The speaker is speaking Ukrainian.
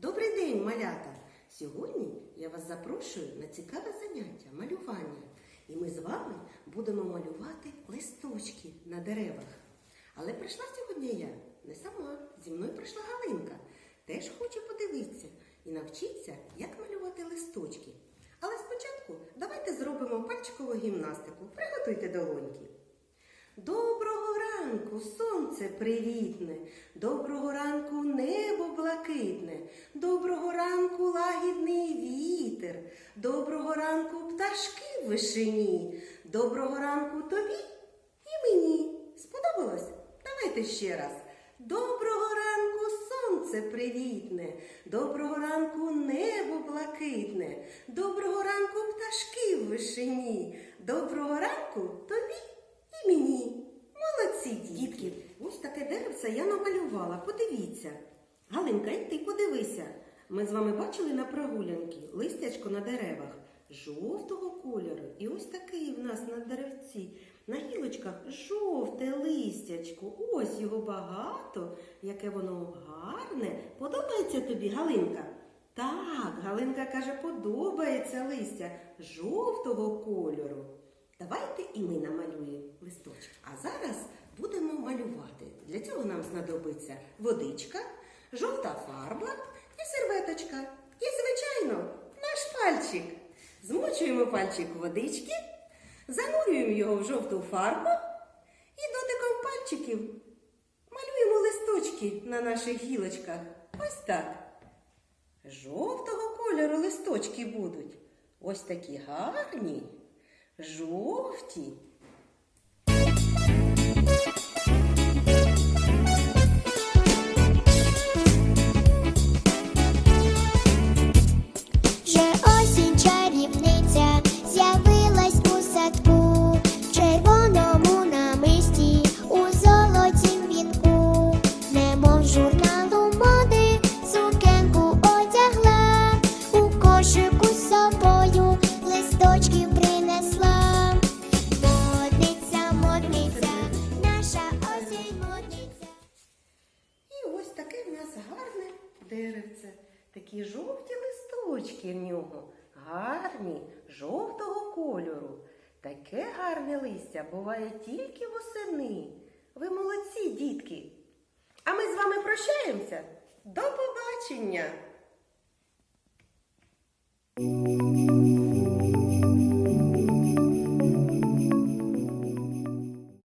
Добрий день, малята! Сьогодні я вас запрошую на цікаве заняття малювання. І ми з вами будемо малювати листочки на деревах. Але прийшла сьогодні я не сама. Зі мною прийшла Галинка. Теж хоче подивитися і навчитися, як малювати листочки. Але спочатку давайте зробимо пальчикову гімнастику. Приготуйте долоньки. Доброго ранку, сонце привітне! Доброго ранку небо доброго ранку пташки в вишині, доброго ранку тобі і мені. Сподобалось? Давайте ще раз. Доброго ранку, сонце привітне, доброго ранку небо блакитне, доброго ранку пташки в вишині, доброго ранку тобі і мені. Молодці, дітки. Ось таке деревце я намалювала. Подивіться. Галинка, і ти подивися. Ми з вами бачили на прогулянки листячко на деревах жовтого кольору. І ось такий в нас на деревці. На гілочках жовте листячко. Ось його багато, яке воно гарне. Подобається тобі, Галинка? Так, Галинка каже, подобається листя жовтого кольору. Давайте і ми намалюємо листочок. А зараз будемо малювати. Для цього нам знадобиться водичка, жовта фарба і серветочка. І, звичайно, наш пальчик. Змочуємо пальчик водички, занурюємо його в жовту фарбу і дотиком пальчиків малюємо листочки на наших гілочках. Ось так. Жовтого кольору листочки будуть. Ось такі гарні, жовті. Деревце. Такі жовті листочки в нього. Гарні, жовтого кольору. Таке гарне листя буває тільки восени. Ви молодці, дітки. А ми з вами прощаємося. До побачення!